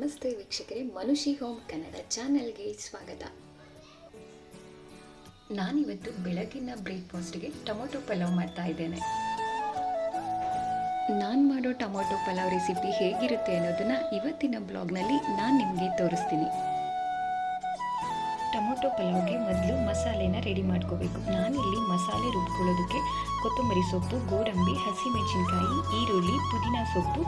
ನಮಸ್ತೆ ವೀಕ್ಷಕರೇ, ಮನುಷಿ ಹೋಮ್ ಕನ್ನಡ ಚಾನೆಲ್ಗೆ ಸ್ವಾಗತ. ನಾನಿವತ್ತು ಬೆಳಗಿನ ಬ್ರೇಕ್ಫಾಸ್ಟ್ಗೆ ಟೊಮೊಟೊ ಪಲಾವ್ ಮಾಡ್ತಾ ಇದ್ದೇನೆ. ನಾನು ಮಾಡೋ ಟೊಮೊಟೊ ಪಲಾವ್ ರೆಸಿಪಿ ಹೇಗಿರುತ್ತೆ ಅನ್ನೋದನ್ನು ಇವತ್ತಿನ ಬ್ಲಾಗ್ನಲ್ಲಿ ನಾನು ನಿಮಗೆ ತೋರಿಸ್ತೀನಿ. ಟೊಮೊಟೊ ಪಲಾವ್ಗೆ ಮೊದಲು ಮಸಾಲೆನ ರೆಡಿ ಮಾಡ್ಕೋಬೇಕು. ನಾನಿಲ್ಲಿ ಮಸಾಲೆ ರುಬ್ಕೊಳ್ಳೋದಕ್ಕೆ ಕೊತ್ತಂಬರಿ ಸೊಪ್ಪು, ಗೋಡಂಬಿ, ಹಸಿಮೆಣಸಿನಕಾಯಿ, ಈರುಳ್ಳಿ, ಪುದೀನ ಸೊಪ್ಪು,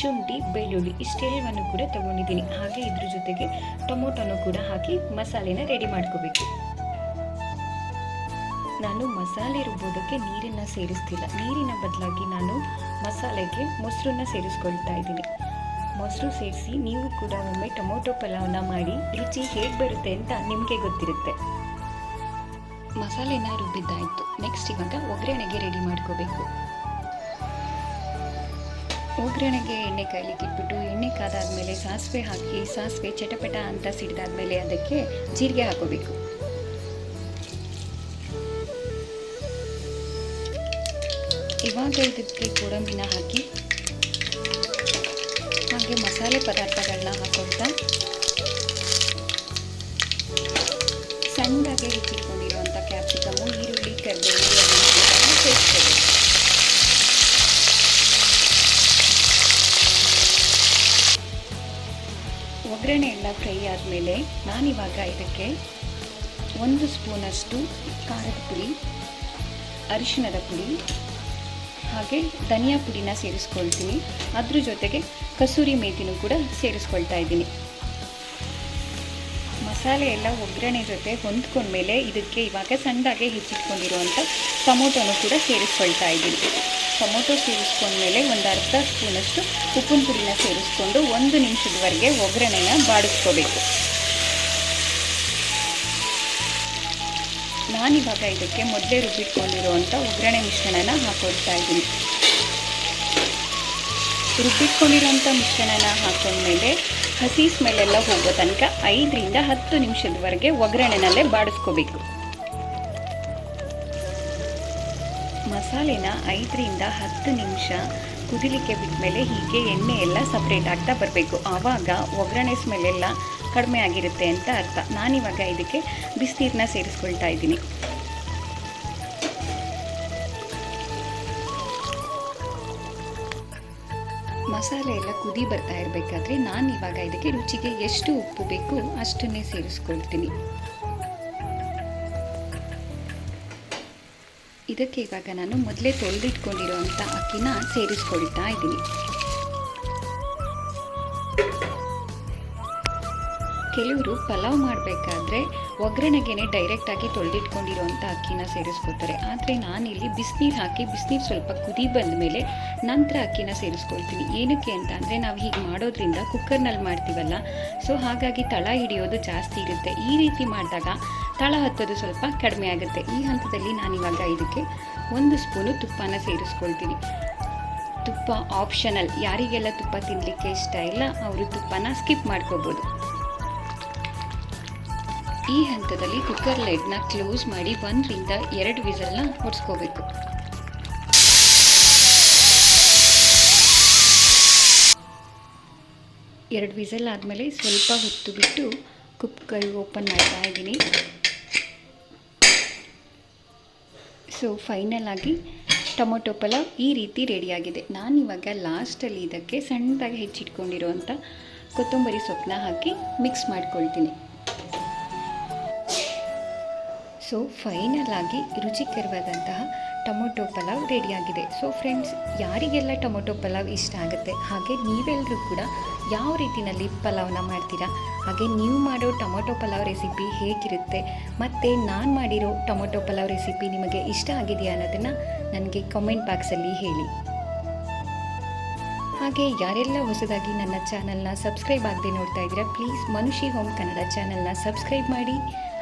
ಶುಂಠಿ, ಬೆಳ್ಳುಳ್ಳಿ ಇಷ್ಟೆಲ್ಲವನ್ನು ಕೂಡ ತಗೊಂಡಿದ್ದೀನಿ. ಹಾಗೆ ಇದ್ರ ಜೊತೆಗೆ ಟೊಮೊಟೊನು ಕೂಡ ಹಾಕಿ ಮಸಾಲೆನ ರೆಡಿ ಮಾಡ್ಕೋಬೇಕು. ನಾನು ಮಸಾಲೆ ರುಬ್ಬೋದಕ್ಕೆ ನೀರನ್ನು ಸೇರಿಸ್ತಿಲ್ಲ. ನೀರಿನ ಬದಲಾಗಿ ನಾನು ಮಸಾಲೆಗೆ ಮೊಸರನ್ನ ಸೇರಿಸ್ಕೊಳ್ತಾ ಇದ್ದೀನಿ. ಮೊಸರು ಸೇರಿಸಿ ನೀವು ಕೂಡ ಒಮ್ಮೆ ಟೊಮೊಟೊ ಪಲಾವ್ನ ಮಾಡಿ, ರುಚಿ ಹೇಗೆ ಬರುತ್ತೆ ಅಂತ ನಿಮಗೆ ಗೊತ್ತಿರುತ್ತೆ. ಮಸಾಲೆನ ರುಬ್ಬಿದ್ದಾಯಿತು. ನೆಕ್ಸ್ಟ್ ಇವಾಗ ಒಗ್ಗರಣೆಗೆ ರೆಡಿ ಮಾಡ್ಕೋಬೇಕು. ಒಗ್ಗರಣೆಗೆ ಎಣ್ಣೆ ಕಾಯ್ಲಿಕ್ಕಿಟ್ಬಿಟ್ಟು ಎಣ್ಣೆ ಕಾದಾದ್ಮೇಲೆ ಸಾಸಿವೆ ಹಾಕಿ, ಸಾಸಿವೆ ಚಟಪಟ ಅಂತ ಸಿಡಿದಾದ್ಮೇಲೆ ಅದಕ್ಕೆ ಜೀರಿಗೆ ಹಾಕೋಬೇಕು. ಇವಾಗ ಇದಕ್ಕೆ ಗೋಡಂಬಿನ ಹಾಕಿ ಮಸಾಲೆ ಪದಾರ್ಥಗಳನ್ನ ಹಾಕೊಳ್ತಾ ಸಣ್ಣದಾಗಿ ಹೆಚ್ಚಿಟ್ಕೊಂಡಿರುವಂಥ ಕ್ಯಾಪ್ಸಿಕಮ್ಮು ಈರುಳ್ಳಿ ಕರಿಬೇವು ಸೇರಿಸ್ಕೋಬೇಕು ಒಗ್ಗರಣೆ ಎಲ್ಲ ಫ್ರೈ ಆದಮೇಲೆ ನಾನಿವಾಗ ಇದಕ್ಕೆ ಒಂದು ಸ್ಪೂನಷ್ಟು ಖಾರದ ಪುಡಿ, ಅರಿಶಿಣದ ಪುಡಿ ಹಾಗೆ ಧನಿಯಾ ಪುಡಿನ ಸೇರಿಸ್ಕೊಳ್ತೀನಿ. ಅದ್ರ ಜೊತೆಗೆ ಕಸೂರಿ ಮೇಥಿನೂ ಕೂಡ ಸೇರಿಸ್ಕೊಳ್ತಾ ಇದ್ದೀನಿ. ಮಸಾಲೆ ಎಲ್ಲ ಒಗ್ಗರಣೆ ಜೊತೆ ಹೊಂದ್ಕೊಂಡ್ಮೇಲೆ ಇದಕ್ಕೆ ಇವಾಗ ಸಣ್ಣದಾಗೆ ಹೆಚ್ಚಿಟ್ಕೊಂಡಿರುವಂಥ ಟೊಮೊಟೊನು ಕೂಡ ಸೇರಿಸ್ಕೊಳ್ತಾ ಇದ್ದೀನಿ. ಟೊಮೊಟೊ ಸೇರಿಸ್ಕೊಂಡ್ಮೇಲೆ ಒಂದು ಅರ್ಧ ಸ್ಪೂನಷ್ಟು ಉಪ್ಪಿನ ಪುಡಿನ ಸೇರಿಸ್ಕೊಂಡು ಒಂದು ನಿಮಿಷದವರೆಗೆ ಒಗ್ಗರಣೆನ ಬಾಡಿಸ್ಕೋಬೇಕು. ನಾನಿವಾಗ ಇದಕ್ಕೆ ಮೊದಲೇ ರುಬ್ಬಿಟ್ಕೊಂಡಿರುವಂಥ ಒಗ್ಗರಣೆ ಮಿಶ್ರಣನ ಹಾಕೊಳ್ತಾ ಇದ್ದೀನಿ. ರುಬ್ಬಿಟ್ಕೊಂಡಿರೋಂಥ ಮಿಶ್ರಣನ ಹಾಕೊಂಡ್ಮೇಲೆ ಹಸಿ ಸ್ಮೆಲ್ಲೆಲ್ಲ ಹೋಗೋ ತನಕ ಐದರಿಂದ ಹತ್ತು ನಿಮಿಷದವರೆಗೆ ಒಗ್ಗರಣೆನಲ್ಲೇ ಬಾಡಿಸ್ಕೋಬೇಕು. ಮಸಾಲೆನ ಐದರಿಂದ ಹತ್ತು ನಿಮಿಷ ಕುದಿಲಿಕ್ಕೆ ಬಿಟ್ಮೇಲೆ ಹೀಗೆ ಎಣ್ಣೆ ಎಲ್ಲ ಸಪ್ರೇಟ್ ಆಗ್ತಾ ಬರಬೇಕು. ಆವಾಗ ಒಗ್ಗರಣೆ ಸ್ಮೆಲ್ಲೆಲ್ಲ ಕಡಿಮೆ ಆಗಿರುತ್ತೆ ಅಂತ ಅರ್ಥ. ನಾನಿವಾಗ ಇದಕ್ಕೆ ಬಿಸಿನೀರನ್ನ ಸೇರಿಸ್ಕೊಳ್ತಾ ಇದ್ದೀನಿ. ಮಸಾಲೆ ಎಲ್ಲ ಕುದಿ ಬರ್ತಾ ಇರಬೇಕಾದ್ರೆ ನಾನು ಇವಾಗ ಇದಕ್ಕೆ ರುಚಿಗೆ ಎಷ್ಟು ಉಪ್ಪು ಬೇಕು ಅಷ್ಟನ್ನೇ ಸೇರಿಸ್ಕೊಳ್ತೀನಿ. ಇದಕ್ಕೆ ಇವಾಗ ನಾನು ಮೊದಲೇ ತೊಳೆದಿಟ್ಕೊಂಡಿರುವಂಥ ಅಕ್ಕಿನ ಸೇರಿಸ್ಕೊಳ್ತಾ ಇದ್ದೀನಿ. ಕೆಲವರು ಪಲಾವ್ ಮಾಡಬೇಕಾದ್ರೆ ಒಗ್ಗರಣೆಗೆ ಡೈರೆಕ್ಟಾಗಿ ತೊಳೆದಿಟ್ಕೊಂಡಿರುವಂಥ ಅಕ್ಕಿನ ಸೇರಿಸ್ಕೊತಾರೆ. ಆದರೆ ನಾನಿಲ್ಲಿ ಬಿಸಿನೀರು ಹಾಕಿ, ಬಿಸಿನೀರು ಸ್ವಲ್ಪ ಕುದಿ ಬಂದ ಮೇಲೆ ನಂತರ ಅಕ್ಕಿನ ಸೇರಿಸ್ಕೊಳ್ತೀನಿ. ಏನಕ್ಕೆ ಅಂತ ಅಂದರೆ ನಾವು ಹೀಗೆ ಮಾಡೋದ್ರಿಂದ ಕುಕ್ಕರ್ನಲ್ಲಿ ಮಾಡ್ತೀವಲ್ಲ? ಸೊ ಹಾಗಾಗಿ ತಳ ಹಿಡಿಯೋದು ಜಾಸ್ತಿ ಇರುತ್ತೆ. ಈ ರೀತಿ ಮಾಡಿದಾಗ ತಳ ಹತ್ತೋದು ಸ್ವಲ್ಪ ಕಡಿಮೆ ಆಗುತ್ತೆ. ಈ ಹಂತದಲ್ಲಿ ನಾನು ಇವಾಗ ಇದಕ್ಕೆ ಒಂದು ಸ್ಪೂನು ತುಪ್ಪನ ಸೇರಿಸ್ಕೊಳ್ತೀನಿ. ತುಪ್ಪ ಆಪ್ಷನಲ್ ಯಾರಿಗೆಲ್ಲ ತುಪ್ಪ ತಿನ್ನಲಿಕ್ಕೆ ಇಷ್ಟ ಇಲ್ಲ, ಅವರು ತುಪ್ಪನ ಸ್ಕಿಪ್ ಮಾಡ್ಕೋಬೋದು. ಈ ಹಂತದಲ್ಲಿ ಕುಕ್ಕರ್ ಲೆಡ್ನ ಕ್ಲೋಸ್ ಮಾಡಿ ಒಂದರಿಂದ ಎರಡು ವಿಸಲ್ನ ಹೊಡ್ಸ್ಕೋಬೇಕು ಎರಡು ವಿಸಲ್ ಆದಮೇಲೆ ಸ್ವಲ್ಪ ಹೊತ್ತು ಬಿಟ್ಟು ಕುಕ್ಕರ್ ಓಪನ್ ಮಾಡ್ತಾ ಇದ್ದೀನಿ. ಸೊ ಫೈನಲ್ ಆಗಿ ಟೊಮೊಟೊ ಪಲಾವ್ ಈ ರೀತಿ ರೆಡಿಯಾಗಿದೆ ನಾನಿವಾಗ ಲಾಸ್ಟಲ್ಲಿ ಇದಕ್ಕೆ ಸಣ್ಣದಾಗಿ ಹೆಚ್ಚಿಟ್ಕೊಂಡಿರುವಂಥ ಕೊತ್ತಂಬರಿ ಸೊಪ್ಪನ್ನ ಹಾಕಿ ಮಿಕ್ಸ್ ಮಾಡ್ಕೊಳ್ತೀನಿ. ಸೊ ಫೈನಲ್ ಆಗಿ ರುಚಿಕರವಾದಂತಹ ಟೊಮೊಟೊ ಪಲಾವ್ ರೆಡಿಯಾಗಿದೆ ಸೊ ಫ್ರೆಂಡ್ಸ್ ಯಾರಿಗೆಲ್ಲ ಟೊಮೊಟೊ ಪಲಾವ್ ಇಷ್ಟ ಆಗುತ್ತೆ, ಹಾಗೆ ನೀವೆಲ್ಲರೂ ಕೂಡ ಯಾವ ರೀತಿಯಲ್ಲಿ ಪಲಾವ್ನ ಮಾಡ್ತೀರಾ? ಹಾಗೆ ನೀವು ಮಾಡೋ ಟೊಮೊಟೊ ಪಲಾವ್ ರೆಸಿಪಿ ಹೇಗಿರುತ್ತೆ? ಮತ್ತು ನಾನು ಮಾಡಿರೋ ಟೊಮೊಟೊ ಪಲಾವ್ ರೆಸಿಪಿ ನಿಮಗೆ ಇಷ್ಟ ಆಗಿದೆಯಾ ಅನ್ನೋದನ್ನು ನನಗೆ ಕಮೆಂಟ್ ಬಾಕ್ಸಲ್ಲಿ ಹೇಳಿ. ಹಾಗೆ ಯಾರೆಲ್ಲ ಹೊಸದಾಗಿ ನನ್ನ ಚಾನಲ್ನ ಸಬ್ಸ್ಕ್ರೈಬ್ ಆಗದೆ ನೋಡ್ತಾ ಇದ್ದೀರಾ ಪ್ಲೀಸ್ ಮನುಷಿ ಹೋಮ್ ಕನ್ನಡ ಚಾನಲ್ನ ಸಬ್ಸ್ಕ್ರೈಬ್ ಮಾಡಿ.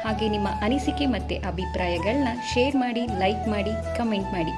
ಹಾಗೆ ನಿಮ್ಮ ಅನಿಸಿಕೆ ಮತ್ತು ಅಭಿಪ್ರಾಯಗಳನ್ನ ಶೇರ್ ಮಾಡಿ ಲೈಕ್ ಮಾಡಿ ಕಮೆಂಟ್ ಮಾಡಿ.